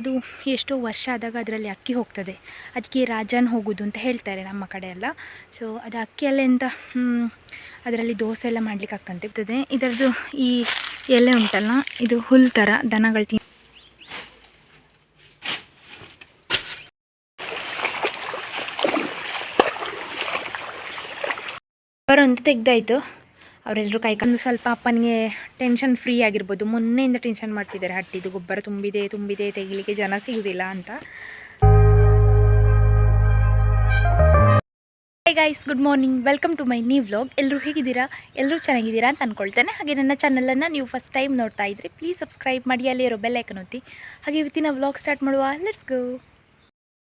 ಅದು ಎಷ್ಟೋ ವರ್ಷ ಆದಾಗ ಅದರಲ್ಲಿ ಅಕ್ಕಿ ಹೋಗ್ತದೆ. ಅದಕ್ಕೆ ರಾಜನ್ ಹೋಗೋದು ಅಂತ ಹೇಳ್ತಾರೆ ನಮ್ಮ ಕಡೆ ಎಲ್ಲ. ಸೊ ಅದು ಅಕ್ಕಿಯಲ್ಲೇ ಅಂತ ಅದರಲ್ಲಿ ದೋಸೆ ಎಲ್ಲ ಮಾಡ್ಲಿಕ್ಕೆ ಇರ್ತದೆ. ಇದರದ್ದು ಈ ಎಲೆ ಉಂಟಲ್ಲ, ಇದು ಹುಲ್ ಥರ ದನಗಳು ತಿನ್ ಅವರೊಂದು ತೆಗ್ದಾಯ್ತು. ಅವರೆಲ್ಲರೂ ಕೈಕೊಂಡು ಸ್ವಲ್ಪ ಅಪ್ಪನಿಗೆ ಟೆನ್ಷನ್ ಫ್ರೀ ಆಗಿರ್ಬೋದು. ಮೊನ್ನೆಯಿಂದ ಟೆನ್ಷನ್ ಮಾಡ್ತಿದ್ದಾರೆ. ಹಟ್ಟಿದು ಗೊಬ್ಬರ ತುಂಬಿದೆ ತುಂಬಿದೆ, ತೆಗಿಲಿಕ್ಕೆ ಜನ ಸಿಗುವುದಿಲ್ಲ ಅಂತ. Guys good morning welcome to my new vlog ಎಲ್ಲರೂ ಹೇಗಿದ್ದೀರಾ? ಎಲ್ಲರೂ ಚೆನ್ನಾಗಿದ್ದೀರಾ ಅಂತ ಅಂದ್ಕೊಳ್ತೇನೆ ಹಾಗೆ ನನ್ನ ಚಾನಲನ್ನು ನೀವು ಫಸ್ಟ್ ಟೈಮ್ ನೋಡ್ತಾ ಇದ್ರಿ ಪ್ಲೀಸ್ ಸಬ್ಸ್ಕ್ರೈಬ್ ಮಾಡಿ ಅಲ್ಲಿ ಇರೋ ಬೆಲ್ ಐಕನ್ ಒತ್ತಿ. ಹಾಗೆ ಇವತ್ತಿನ ವ್ಲಾಗ್ ಸ್ಟಾರ್ಟ್ ಮಾಡುವ. ಲೆಟ್ಸ್ ಗೋ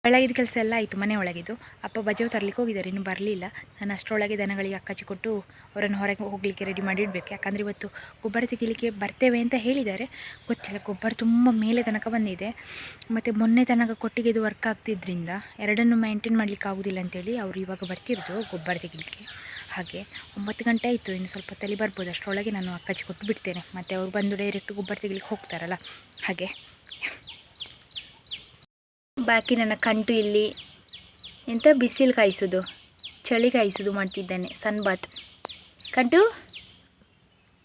ಬೆಳಗಿದ ಕೆಲಸ ಎಲ್ಲ ಆಯಿತು ಮನೆ ಒಳಗಿದ್ದು. ಅಪ್ಪ ಬಜೆವು ತರಲಿಕ್ಕೆ ಹೋಗಿದ್ದಾರೆ, ಇನ್ನೂ ಬರಲಿಲ್ಲ. ನಾನು ಅಷ್ಟರೊಳಗೆ ದನಗಳಿಗೆ ಅಕ್ಕಚ್ಚಿ ಕೊಟ್ಟು ಅವರನ್ನು ಹೊರಗೆ ಹೋಗಲಿಕ್ಕೆ ರೆಡಿ ಮಾಡಿಡಬೇಕು ಯಾಕಂದರೆ ಇವತ್ತು ಗೊಬ್ಬರ ತೆಗಿಲಿಕ್ಕೆ ಬರ್ತೇವೆ ಅಂತ ಹೇಳಿದ್ದಾರೆ. ಗೊತ್ತಿಲ್ಲ, ಗೊಬ್ಬರ ತುಂಬ ಮೇಲೆ ತನಕ ಬಂದಿದೆ. ಮತ್ತು ಮೊನ್ನೆ ತನಕ ಕೊಟ್ಟಿಗೆ ಇದು ವರ್ಕ್ ಆಗ್ತಿದ್ರಿಂದ ಎರಡನ್ನು ಮೇಂಟೈನ್ ಮಾಡಲಿಕ್ಕೆ ಆಗೋದಿಲ್ಲ ಅಂತೇಳಿ ಅವರು ಇವಾಗ ಬರ್ತಿರೋದು ಗೊಬ್ಬರ ತೆಗಿಲಿಕ್ಕೆ. ಹಾಗೆ ಒಂಬತ್ತು ಗಂಟೆ ಆಯಿತು, ಇನ್ನು ಸ್ವಲ್ಪ ತಲೆ ಬರ್ಬೋದು. ಅಷ್ಟರೊಳಗೆ ನಾನು ಅಕ್ಕಚ್ಚಿ ಕೊಟ್ಟು ಬಿಡ್ತೇನೆ. ಮತ್ತು ಅವರು ಬಂದು ಡೈರೆಕ್ಟ್ ಗೊಬ್ಬರ ತೆಗಿಲಿಕ್ಕೆ ಹೋಗ್ತಾರಲ್ಲ. ಹಾಗೆ. ಬಾಕಿ ನನ್ನ ಕಂಟು ಇಲ್ಲಿ. ಎಂತ ಬಿಸಿಲು ಕಾಯಿಸೋದು? ಚಳಿ ಕಾಯಿಸೋದು ಮಾಡ್ತಿದ್ದಾನೆ ಸನ್ ಬಾತ್ ಕಂಟು?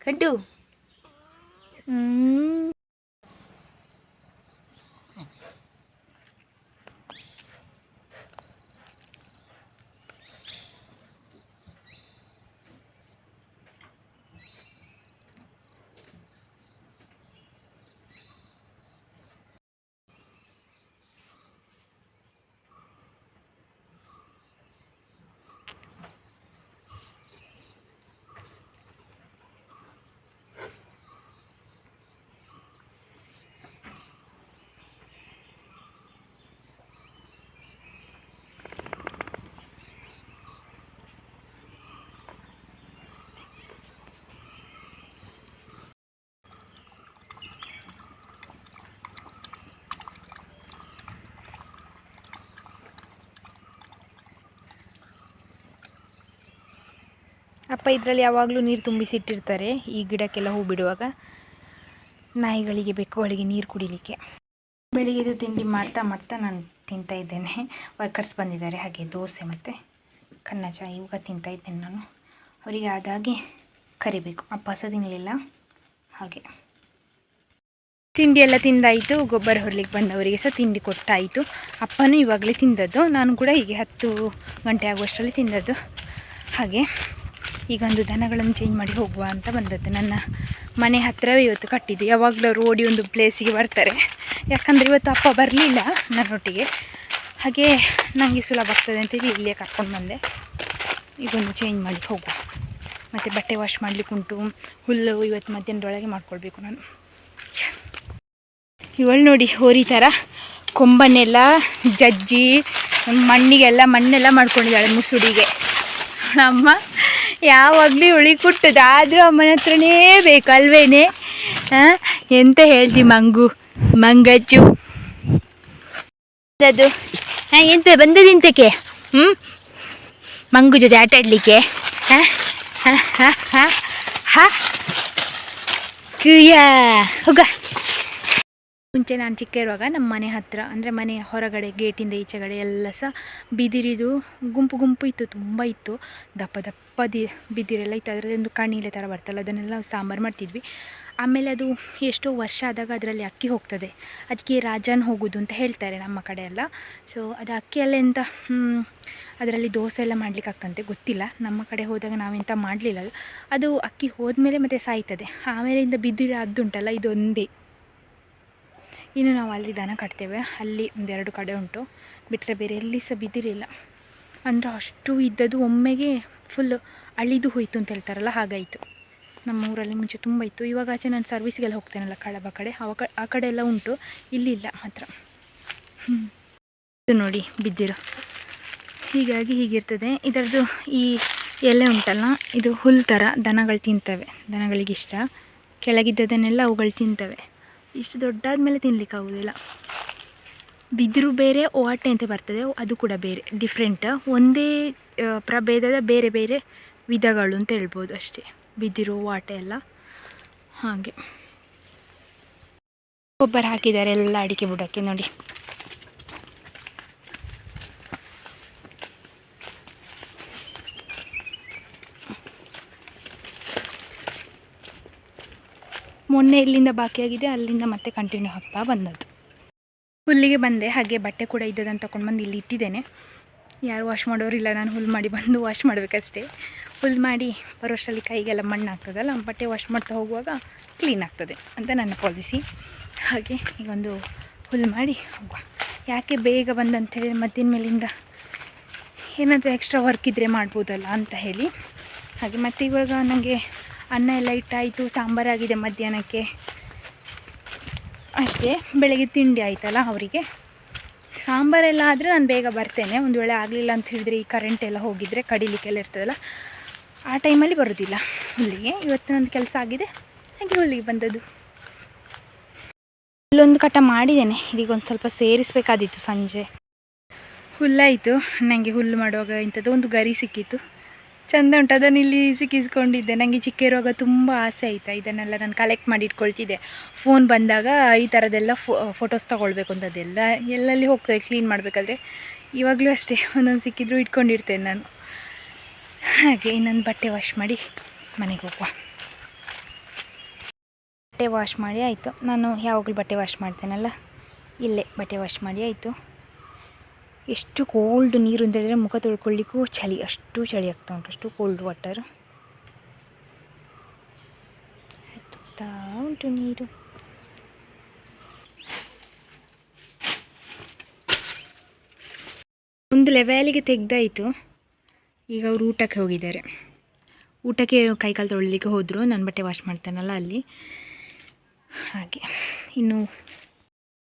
ಕಂಟು ಅಪ್ಪ ಇದರಲ್ಲಿ ಯಾವಾಗಲೂ ನೀರು ತುಂಬಿಸಿಟ್ಟಿರ್ತಾರೆ. ಈ ಗಿಡಕ್ಕೆಲ್ಲ ಹೂ ಬಿಡುವಾಗ ನಾಯಿಗಳಿಗೆ ಬೆಕ್ಕುಗಳಿಗೆ ನೀರು ಕುಡಿಲಿಕ್ಕೆ. ಬೆಳಿಗ್ಗೆದು ತಿಂಡಿ ಮಾಡ್ತಾ ಮಾಡ್ತಾ ನಾನು ತಿಂತಾ ಇದ್ದೇನೆ. ವರ್ಕರ್ಸ್ ಬಂದಿದ್ದಾರೆ, ಹಾಗೆ ದೋಸೆ ಮತ್ತು ಕನ್ನಜ ಇವಾಗ ತಿಂತಾ ಇದ್ದೇನೆ ನಾನು. ಅವರಿಗೆ ಆದಾಗೆ ಕರಿಬೇಕು ಅಪ್ಪ ಸಹ ತಿನ್ನಲಿಲ್ಲ ಹಾಗೆ. ತಿಂಡಿ ಎಲ್ಲ ತಿಂದಾಯಿತು. ಗೊಬ್ಬರ ಹೊರಲಿಕ್ಕೆ ಬಂದವರಿಗೆ ಸಹ ತಿಂಡಿ ಕೊಟ್ಟಾಯಿತು. ಅಪ್ಪನೂ ಇವಾಗಲೇ ತಿಂದದ್ದು. ನಾನು ಕೂಡ ಹೀಗೆ ಹತ್ತು ಗಂಟೆ ಆಗುವಷ್ಟರಲ್ಲಿ ತಿಂದದ್ದು. ಹಾಗೆ. ಈಗ ಒಂದು ದನಗಳನ್ನು ಚೇಂಜ್ ಮಾಡಿ ಹೋಗುವ ಅಂತ ಬಂದದ್ದು. ನನ್ನ ಮನೆ ಹತ್ತಿರವೇ ಇವತ್ತು ಕಟ್ಟಿದ್ದು. ಯಾವಾಗಲೂ ಓಡಿ ಒಂದು ಪ್ಲೇಸಿಗೆ ಬರ್ತಾರೆ. ಯಾಕಂದರೆ ಇವತ್ತು ಅಪ್ಪ ಬರಲಿಲ್ಲ ನನ್ನೊಟ್ಟಿಗೆ. ಹಾಗೆ ನನಗೆ ಸುಲಭ ಆಗ್ತದೆ ಅಂತೇಳಿ ಇಲ್ಲೇ ಕರ್ಕೊಂಡು ಬಂದೆ. ಈಗೊಂದು ಚೇಂಜ್ ಮಾಡಿ ಹೋಗುವ. ಮತ್ತು ಬಟ್ಟೆ ವಾಶ್ ಮಾಡಲಿಕ್ಕುಂಟು ಹುಲ್ಲು ಇವತ್ತು ಮಧ್ಯಾಹ್ನದೊಳಗೆ ಮಾಡ್ಕೊಳ್ಬೇಕು ನಾನು. ಇವಳು ನೋಡಿ, ಹೋರಿ ಥರ ಕೊಂಬನ್ನೆಲ್ಲ ಜಜ್ಜಿ, ಮಣ್ಣಿಗೆಲ್ಲ ಮಣ್ಣೆಲ್ಲ ಮಾಡ್ಕೊಂಡಿದ್ದಾಳೆ ಮುಸುಡಿಗೆ. ನಮ್ಮ ಯಾವಾಗಲೂ ಉಳಿ ಕುಟ್ಟದು ಆದರೂ ಅಮ್ಮನ ಹತ್ರನೇ ಬೇಕು ಅಲ್ವೇನೆ ಹಾಂ? ಎಂತ ಹೇಳ್ತಿ ಮಂಗು? ಮಂಗಚ್ಚು ಅದು. ಹಾಂ, ಎಂತ ಬಂದದಿಂತಕ್ಕೆ ಹ್ಞೂ ಮಂಗು ಜೊತೆ ಆಟ ಆಡಲಿಕ್ಕೆ? ಹಾಂ? ಹಾಂ ಹಾಂ ಹಾಂ? ಹಾಂ? ಕ್ರಿಯಾ. ಹೋಗ. ಮುಂಚೆ ನಾನು ಚಿಕ್ಕ ಇರುವಾಗ ನಮ್ಮ ಮನೆ ಹತ್ತಿರ ಅಂದರೆ ಮನೆ ಹೊರಗಡೆ, ಗೇಟಿಂದ ಈಚೆಗಡೆ ಎಲ್ಲ ಸಹ ಬಿದಿರಿದು ಗುಂಪು ಗುಂಪು ಇತ್ತು, ತುಂಬ ಇತ್ತು. ದಪ್ಪ ದಪ್ಪ ದಿ, ಬಿದಿರೆಲ್ಲ ಇತ್ತು. ಅದರಲ್ಲಿ ಒಂದು ಕಣಿಲೆ ಥರ ಬರ್ತಲ್ಲ, ಅದನ್ನೆಲ್ಲ ಸಾಂಬಾರು ಮಾಡ್ತಿದ್ವಿ. ಆಮೇಲೆ ಅದು ಎಷ್ಟೋ ವರ್ಷ ಆದಾಗ ಅದರಲ್ಲಿ ಅಕ್ಕಿ ಹೋಗ್ತದೆ. ಅದಕ್ಕೆ ರಾಜನ್ ಹೋಗೋದು ಅಂತ ಹೇಳ್ತಾರೆ ನಮ್ಮ ಕಡೆ ಎಲ್ಲ. ಸೊ ಅದು ಅಕ್ಕಿಯೆಲ್ಲ ಎಂತ ಅದರಲ್ಲಿ ದೋಸೆ ಎಲ್ಲ ಮಾಡ್ಲಿಕ್ಕೆ ಆಗ್ತಂತೆ, ಗೊತ್ತಿಲ್ಲ. ನಮ್ಮ ಕಡೆ ಹೋದಾಗ ನಾವೆಂಥ ಮಾಡಲಿಲ್ಲ ಅದು. ಅದು ಅಕ್ಕಿ ಹೋದ್ಮೇಲೆ ಮತ್ತೆ ಸಾಯ್ತದೆ. ಆಮೇಲಿಂದ ಬಿದ್ದಿರೋ ಅದುಂಟಲ್ಲ ಇದೊಂದೇ. ಇನ್ನು ನಾವು ಅಲ್ಲಿ ದನ ಕಟ್ತೇವೆ. ಅಲ್ಲಿ ಒಂದೆರಡು ಕಡೆ ಉಂಟು. ಬಿಟ್ಟರೆ ಬೇರೆ ಎಲ್ಲಿ ಸಹ ಬಿದ್ದಿರಲಿಲ್ಲ. ಅಂದರೆ ಅಷ್ಟು ಇದ್ದದ್ದು ಒಮ್ಮೆಗೆ ಫುಲ್ ಅಳಿದು ಹೋಯಿತು ಅಂತ ಹೇಳ್ತಾರಲ್ಲ, ಹಾಗಾಯಿತು. ನಮ್ಮ ಊರಲ್ಲಿ ಮುಂಚೆ ತುಂಬ ಇತ್ತು. ಇವಾಗ ಆಚೆ ನಾನು ಸರ್ವಿಸ್ಗೆಲ್ಲ ಹೋಗ್ತೇನಲ್ಲ, ಕಳಬ ಕಡೆ. ಆ ಕಡೆ ಎಲ್ಲ ಉಂಟು. ಇಲ್ಲಿಲ್ಲ ಮಾತ್ರ. ಇದು ನೋಡಿ, ಬಿದ್ದಿರೋ. ಹೀಗಾಗಿ ಹೀಗಿರ್ತದೆ. ಇದರದ್ದು ಈ ಎಲೆ ಉಂಟಲ್ಲ, ಇದು ಹುಲ್ ಥರ ದನಗಳು ತಿಂತವೆ. ದನಗಳಿಗಿಷ್ಟ. ಕೆಳಗಿದ್ದದನ್ನೆಲ್ಲ ಅವುಗಳು ತಿಂತವೆ. ಇಷ್ಟು ದೊಡ್ಡಾದ ಮೇಲೆ ತಿನ್ನಲಿಕ್ಕಾಗೋದಿಲ್ಲ ಬಿದಿರು ಬೇರೆ ಓಟೆ ಅಂತ ಬರ್ತದೆ. ಅದು ಕೂಡ ಬೇರೆ ಡಿಫ್ರೆಂಟ್ ಒಂದೇ ಪ್ರಭೇದದ ಬೇರೆ ಬೇರೆ ವಿಧಗಳು ಅಂತ ಹೇಳ್ಬೋದು ಅಷ್ಟೇ. ಬಿದಿರು ವಾಟೆ ಎಲ್ಲ ಹಾಗೆ. ಗೊಬ್ಬರ ಹಾಕಿದ್ದಾರೆ ಎಲ್ಲ ಅಡಿಕೆ ಬುಡಕ್ಕೆ ನೋಡಿ. ಮೊನ್ನೆ ಇಲ್ಲಿಂದ ಬಾಕಿಯಾಗಿದೆ, ಅಲ್ಲಿಂದ ಮತ್ತೆ ಕಂಟಿನ್ಯೂ ಹಾಕ್ತಾ ಬಂದದ್ದು. ಹುಲ್ಲಿಗೆ ಬಂದೆ, ಹಾಗೆ ಬಟ್ಟೆ ಕೂಡ ಇದ್ದದನ್ನು ತಗೊಂಡು ಬಂದು ಇಲ್ಲಿ ಇಟ್ಟಿದ್ದೇನೆ. ಯಾರು ವಾಶ್ ಮಾಡೋರಿಲ್ಲ ನಾನು ಹುಲ್ ಮಾಡಿ ಬಂದು ವಾಶ್ ಮಾಡಬೇಕಷ್ಟೇ. ಹುಲ್ ಮಾಡಿ ಬರೋಷ್ಟರಲ್ಲಿ ಕೈಗೆಲ್ಲ ಮಣ್ಣು ಆಗ್ತದಲ್ಲ, ಬಟ್ಟೆ ವಾಶ್ ಮಾಡ್ತಾ ಹೋಗುವಾಗ ಕ್ಲೀನ್ ಆಗ್ತದೆ ಅಂತ ನನ್ನ ಪಾಲಿಸಿ ಹಾಗೆ ಈಗೊಂದು ಹುಲ್ ಮಾಡಿ ಹೋಗುವ. ಯಾಕೆ ಬೇಗ ಬಂದಂಥೇಳಿ ಮದ್ದಿನ ಮೇಲಿಂದ ಏನಾದರೂ ಎಕ್ಸ್ಟ್ರಾ ವರ್ಕ್ ಇದ್ದರೆ ಮಾಡ್ಬೋದಲ್ಲ ಅಂತ ಹೇಳಿ. ಹಾಗೆ ಮತ್ತು ಇವಾಗ ನನಗೆ ಅನ್ನ ಎಲ್ಲ ಇಟ್ಟಾಯಿತು ಸಾಂಬಾರಾಗಿದೆ ಮಧ್ಯಾಹ್ನಕ್ಕೆ. ಅಷ್ಟೇ, ಬೆಳಗ್ಗೆ ತಿಂಡಿ ಆಯ್ತಲ್ಲ ಅವರಿಗೆ. ಸಾಂಬಾರೆಲ್ಲ ಆದರೆ ನಾನು ಬೇಗ ಬರ್ತೇನೆ, ಒಂದು ವೇಳೆ ಆಗಲಿಲ್ಲ ಅಂತ ಹೇಳಿದರೆ ಈ ಕರೆಂಟ್ ಎಲ್ಲ ಹೋಗಿದ್ರೆ ಕಡಿಲಿಕ್ಕೆಲ್ಲ ಇರ್ತದಲ್ಲ, ಆ ಟೈಮಲ್ಲಿ ಬರೋದಿಲ್ಲ. ಹುಲ್ಲಿಗೆ ಇವತ್ತು ನಂದು ಕೆಲಸ ಆಗಿದೆ, ಹಾಗೆ ಹುಲ್ಲಿಗೆ ಬಂದದ್ದು. ಇಲ್ಲೊಂದು ಕಟ ಮಾಡಿದ್ದೇನೆ, ಇದೀಗ ಒಂದು ಸ್ವಲ್ಪ ಸೇರಿಸಬೇಕಾದಿತ್ತು ಸಂಜೆ. ಹುಲ್ಲಾಯಿತು ನನಗೆ ಹುಲ್ಲು ಮಾಡುವಾಗ ಇಂಥದ್ದು ಒಂದು ಗರಿ ಸಿಕ್ಕಿತ್ತು. ಚಂದ ಉಂಟು. ಅದನ್ನು ಇಲ್ಲಿ ಸಿಕ್ಕಿಸ್ಕೊಂಡಿದ್ದೆ. ನನಗೆ ಚಿಕ್ಕ ಇರುವಾಗ ತುಂಬ ಆಸೆ ಆಯಿತಾ, ಇದನ್ನೆಲ್ಲ ನಾನು ಕಲೆಕ್ಟ್ ಮಾಡಿ ಇಟ್ಕೊಳ್ತಿದ್ದೆ ಫೋನ್ ಬಂದಾಗ ಈ ಥರದ್ದೆಲ್ಲ ಫೋಟೋಸ್ ತೊಗೊಳ್ಬೇಕು ಅಂತದೆಲ್ಲ, ಎಲ್ಲೆಲ್ಲಿ ಹೋಗ್ತದೆ ಕ್ಲೀನ್ ಮಾಡಬೇಕಾದ್ರೆ ಇವಾಗಲೂ ಅಷ್ಟೇ. ಒಂದೊಂದು ಸಿಕ್ಕಿದ್ರು ಇಟ್ಕೊಂಡಿರ್ತೇನೆ ನಾನು. ಹಾಗೆ ಇನ್ನೊಂದು ಬಟ್ಟೆ ವಾಶ್ ಮಾಡಿ ಮನೆಗೆ ಹೋಗುವ. ಬಟ್ಟೆ ವಾಶ್ ಮಾಡಿ ಆಯಿತು. ನಾನು ಯಾವಾಗಲೂ ಬಟ್ಟೆ ವಾಶ್ ಮಾಡ್ತೇನಲ್ಲ? ಇಲ್ಲೇ ಬಟ್ಟೆ ವಾಶ್ ಮಾಡಿ ಆಯಿತು. ಎಷ್ಟು ಕೋಲ್ಡ್ ನೀರು ಅಂತ ಹೇಳಿದರೆ ಮುಖ ತೊಳ್ಕೊಳ್ಳಿಕ್ಕೂ ಚಳಿ, ಅಷ್ಟು ಚಳಿ ಆಗ್ತಾ ಉಂಟು, ಅಷ್ಟು ಕೋಲ್ಡ್ ವಾಟರ್ ಉಂಟು ನೀರು. ಒಂದು ಲೆವೆಲಿಗೆ ತೆಗ್ದಾಯಿತು. ಈಗ ಅವರು ಊಟಕ್ಕೆ ಹೋಗಿದ್ದಾರೆ. ಊಟಕ್ಕೆ ಕೈಕಾಲು ತೊಳಲಿಕ್ಕೆ ಹೋದರು, ನಾನು ಬಟ್ಟೆ ವಾಶ್ ಮಾಡ್ತೇನಲ್ಲ ಅಲ್ಲಿ. ಹಾಗೆ, ಇನ್ನು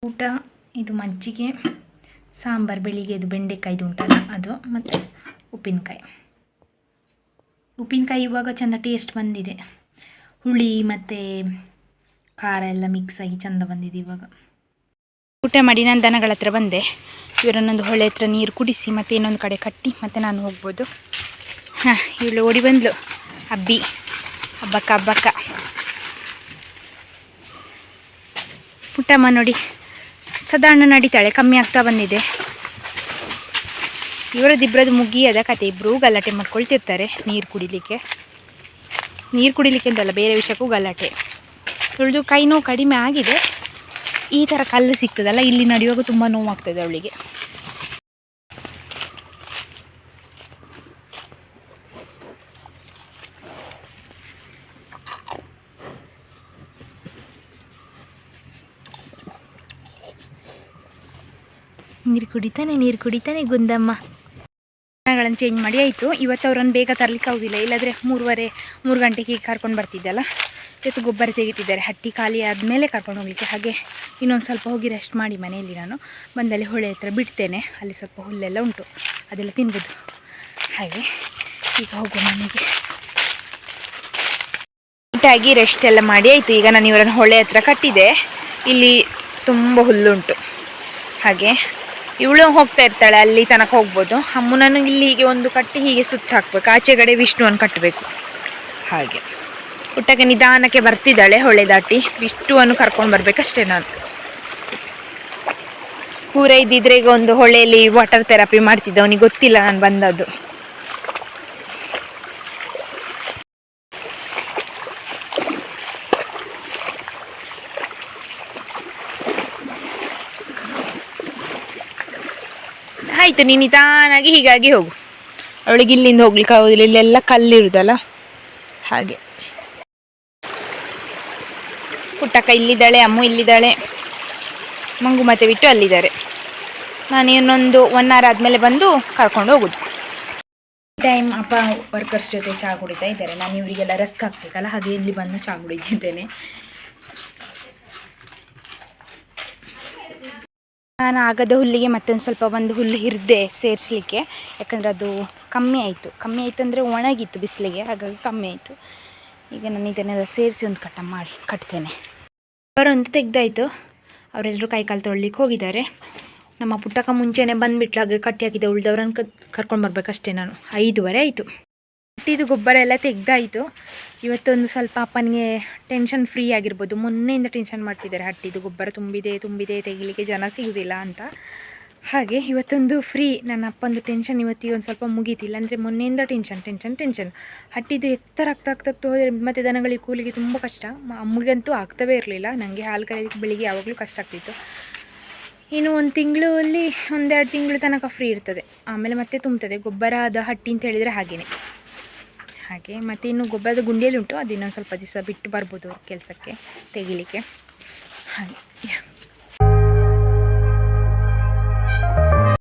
ಊಟ, ಇದು ಮಜ್ಜಿಗೆ. ಸಾಂಬಾರು ಬೆಳಿಗ್ಗೆ ಇದು ಬೆಂಡೆಕಾಯ್ದು ಉಂಟಲ್ಲ, ಅದು ಮತ್ತು ಉಪ್ಪಿನಕಾಯಿ. ಉಪ್ಪಿನಕಾಯಿ ಇವಾಗ ಚೆಂದ ಟೇಸ್ಟ್ ಬಂದಿದೆ. ಹುಳಿ ಮತ್ತು ಖಾರ ಎಲ್ಲ ಮಿಕ್ಸ್ ಆಗಿ ಚೆಂದ ಬಂದಿದೆ ಇವಾಗ. ಊಟ ಮಾಡಿ ನಾನು ದನಗಳ ಹತ್ರ ಬಂದೆ. ಇವರನ್ನೊಂದು ಹೊಳೆ ಹತ್ರ ನೀರು ಕುಡಿಸಿ ಮತ್ತು ಇನ್ನೊಂದು ಕಡೆ ಕಟ್ಟಿ ಮತ್ತು ನಾನು ಹೋಗ್ಬೋದು. ಹಾಂ, ಇವಳು ಓಡಿ ಬಂದಳು ಅಬ್ಬಿ, ಹಬ್ಬಕ್ಕ ಹಬ್ಬಕ್ಕ. ಪುಟ್ಟಮ್ಮ ನೋಡಿ. ಸಾಧಾರಣ ನಡೀತಾಳೆ. ಕಮ್ಮಿ ಆಗ್ತಾ ಬಂದಿದೆ. ಇವರದ್ದಿಬ್ಬರದ್ದು ಮುಗಿಯದ ಕತೆ. ಇಬ್ಬರು ಗಲಾಟೆ ಮಾಡ್ಕೊಳ್ತಿರ್ತಾರೆ ನೀರು ಕುಡಿಲಿಕ್ಕೆ. ನೀರು ಕುಡಿಲಿಕ್ಕೆ ಅಂತಲ್ಲ, ಬೇರೆ ವಿಷಯಕ್ಕೂ ಗಲಾಟೆ. ತುಳಿದು ಕೈ ನೋವು ಕಡಿಮೆ ಆಗಿದೆ. ಈ ಥರ ಕಲ್ಲು ಸಿಗ್ತದಲ್ಲ, ಇಲ್ಲಿ ನಡೆಯುವಾಗ ತುಂಬ ನೋವಾಗ್ತದೆ ಅವಳಿಗೆ. ನೀರು ಕುಡಿತಾನೆ ನೀರು ಕುಡಿತಾನೆ ಗುಂದಮ್ಮ. ಗಳನ್ನು ಚೇಂಜ್ ಮಾಡಿ ಆಯಿತು. ಇವತ್ತು ಅವ್ರನ್ನ ಬೇಗ ತರಲಿಕ್ಕೆ ಹೋಗಿಲ್ಲ ಇಲ್ಲಾದರೆ ಮೂರುವರೆ, ಮೂರು ಗಂಟೆಗೆ ಕರ್ಕೊಂಡು ಬರ್ತಿದ್ದಲ್ಲ ಇವತ್ತು ಗೊಬ್ಬರ ತೆಗಿತಿದ್ದಾರೆ. ಹಟ್ಟಿ ಖಾಲಿ ಆದಮೇಲೆ ಕರ್ಕೊಂಡು ಹೋಗಲಿಕ್ಕೆ. ಹಾಗೆ ಇನ್ನೊಂದು ಸ್ವಲ್ಪ ಹೋಗಿ ರೆಸ್ಟ್ ಮಾಡಿ ಮನೆಯಲ್ಲಿ ನಾನು. ಬಂದಲ್ಲಿ ಹೊಳೆ ಹತ್ರ ಬಿಡ್ತೇನೆ. ಅಲ್ಲಿ ಸ್ವಲ್ಪ ಹುಲ್ಲೆಲ್ಲ ಉಂಟು. ಅದೆಲ್ಲ ತಿನ್ಬೋದು. ಹಾಗೆ ಈಗ ಹೋಗುವ ಮನೆಗೆ. ಊಟಾಗಿ ರೆಸ್ಟ್ ಎಲ್ಲ ಮಾಡಿ ಆಯಿತು. ಈಗ ನಾನು ಇವರನ್ನು ಹೊಳೆ ಹತ್ರ ಕಟ್ಟಿದೆ. ಇಲ್ಲಿ ತುಂಬ ಹುಲ್ಲುಂಟು. ಹಾಗೆ ಇವಳು ಹೋಗ್ತಾ ಇರ್ತಾಳೆ, ಅಲ್ಲಿ ತನಕ ಹೋಗ್ಬೋದು. ಅಮ್ಮನನ್ನು ಇಲ್ಲಿ ಹೀಗೆ ಒಂದು ಕಟ್ಟಿ ಹೀಗೆ ಸುತ್ತ ಹಾಕ್ಬೇಕು. ಆಚೆ ಕಡೆ ವಿಷ್ಣುವನ್ನು ಕಟ್ಟಬೇಕು. ಹಾಗೆ. ಊಟಕ್ಕೆ ನಿಧಾನಕ್ಕೆ ಬರ್ತಿದ್ದಾಳೆ ಹೊಳೆ ದಾಟಿ. ವಿಷ್ಣುವನ್ನು ಕರ್ಕೊಂಡು ಬರಬೇಕಷ್ಟೇ ನಾನು. ಕೂರ ಇದ್ದಿದ್ರೆ ಈಗ ಒಂದು ಹೊಳೆಯಲ್ಲಿ ವಾಟರ್ ಥೆರಪಿ ಮಾಡ್ತಿದ್ದೆ ಅವನಿಗೆ ಗೊತ್ತಿಲ್ಲ ನಾನು ಬಂದದ್ದು. ಆಯ್ತು ನೀನು ನಿಧಾನಾಗಿ ಹೀಗಾಗಿ ಹೋಗು. ಅವಳಿಗೆ ಇಲ್ಲಿಂದ ಹೋಗ್ಲಿಕ್ಕೆ ಆಗೋದಿಲ್ಲ, ಇಲ್ಲೆಲ್ಲ ಕಲ್ಲಿರುದಲ್ಲ ಹಾಗೆ. ಪುಟ್ಟಕ್ಕ ಇಲ್ಲಿದ್ದಾಳೆ, ಅಮ್ಮು ಇಲ್ಲಿದ್ದಾಳೆ. ಮಂಗು ಮತ್ತೆ ಬಿಟ್ಟು ಅಲ್ಲಿದ್ದಾರೆ. ನಾನು ಇನ್ನೊಂದು ಒನ್ ಅವರ್ ಆದಮೇಲೆ ಬಂದು ಕರ್ಕೊಂಡು ಹೋಗುದು. ಟೈಮ್ ಅಪ್ಪ ವರ್ಕರ್ಸ್ ಜೊತೆ ಚಹಾ ಕುಡಿತಾ ಇದ್ದಾರೆ. ನಾನು ಇವರಿಗೆಲ್ಲ ರಸ್ಕ್ ಹಾಕ್ಬೇಕಲ್ಲ, ಹಾಗೆ ಇಲ್ಲಿ ಬಂದು ಚಹಾ ಕುಡಿತಿದ್ದೇನೆ. ನಾನು ಆಗದ ಹುಲ್ಲಿಗೆ ಮತ್ತೊಂದು ಸ್ವಲ್ಪ ಒಂದು ಹುಲ್ಲು ಹಿರಿದೆ ಸೇರಿಸಲಿಕ್ಕೆ, ಯಾಕಂದರೆ ಅದು ಕಮ್ಮಿ ಆಯಿತು. ಕಮ್ಮಿ ಆಯಿತು ಅಂದರೆ ಒಣಗಿತ್ತು ಬಿಸಿಲಿಗೆ, ಹಾಗಾಗಿ ಕಮ್ಮಿ ಆಯಿತು. ಈಗ ನಾನು ಇದನ್ನೆಲ್ಲ ಸೇರಿಸಿ ಒಂದು ಕಟ್ಟ ಮಾಡಿ, ಕಟ್ತೇನೆ. ಅವರೊಂದು ತೆಗ್ದಾಯಿತು. ಅವರೆಲ್ಲರೂ ಕೈ ಕಾಲು ತೊಳ್ಲಿಕ್ಕೆ ಹೋಗಿದ್ದಾರೆ. ನಮ್ಮ ಪುಟ್ಟಕ್ಕ ಮುಂಚೆನೇ ಬಂದುಬಿಟ್ಲು, ಹಾಗೆ ಕಟ್ಟಿ ಹಾಕಿದೆ ಉಳ್ದವ್ರನ್ನ ಕರ್ಕೊಂಡು ಬರಬೇಕಷ್ಟೇ ನಾನು. ಐದುವರೆ ಆಯಿತು. ಹಟ್ಟಿದು ಗೊಬ್ಬರ ಎಲ್ಲ ತೆಗ್ದಾಯಿತು. ಇವತ್ತೊಂದು ಸ್ವಲ್ಪ ಅಪ್ಪನಿಗೆ ಟೆನ್ಷನ್ ಫ್ರೀ ಆಗಿರ್ಬೋದು. ಮೊನ್ನೆಯಿಂದ ಟೆನ್ಷನ್ ಮಾಡ್ತಿದ್ದಾರೆ. ಹಟ್ಟಿದು ಗೊಬ್ಬರ ತುಂಬಿದೆ ತುಂಬಿದೆ, ತೆಗಿಲಿಕ್ಕೆ ಜನ ಸಿಗುವುದಿಲ್ಲ ಅಂತ. ಹಾಗೆ ಇವತ್ತೊಂದು ಫ್ರೀ ನನ್ನ ಅಪ್ಪಂದು ಟೆನ್ಷನ್ ಇವತ್ತಿಗೆ ಒಂದು ಸ್ವಲ್ಪ ಮುಗೀತಿಲ್ಲ. ಅಂದರೆ ಮೊನ್ನೆಯಿಂದ ಟೆನ್ಷನ್ ಟೆನ್ಷನ್ ಟೆನ್ಷನ್ ಹಟ್ಟಿದ್ದು ಎತ್ತರ ಆಗ್ತಾ ಆಗ್ತಾ ಹೋದರೆ ಮತ್ತು ದನಗಳಿಗೆ ಕೂಲಿಗೆ ತುಂಬ ಕಷ್ಟ. ಅಮ್ಮಗಂತೂ ಆಗ್ತವೇ ಇರಲಿಲ್ಲ. ನನಗೆ ಹಾಲು ಕರೆಯಲಿಕ್ಕೆ ಬೆಳಿಗ್ಗೆ ಯಾವಾಗಲೂ ಕಷ್ಟ ಆಗ್ತಿತ್ತು. ಇನ್ನು ಒಂದು ತಿಂಗಳು ಅಲ್ಲಿ ಒಂದೆರಡು ತಿಂಗಳು ತನಕ ಫ್ರೀ ಇರ್ತದೆ. ಆಮೇಲೆ ಮತ್ತೆ ತುಂಬ್ತದೆ. ಗೊಬ್ಬರ ಅದು ಹಟ್ಟಿ ಅಂತ ಹೇಳಿದರೆ ಹಾಗೇನೆ. ಹಾಗೆ ಮತ್ತು ಇನ್ನು ಗೊಬ್ಬರದ ಗುಂಡಿಯಲ್ಲಿ ಉಂಟು ಅದು ಇನ್ನೊಂದು ಸ್ವಲ್ಪ ದಿವಸ ಬಿಟ್ಟು ಬರ್ಬೋದು ಅವ್ರ ಕೆಲಸಕ್ಕೆ, ತೆಗಿಲಿಕ್ಕೆ. ಹಾಗೆ.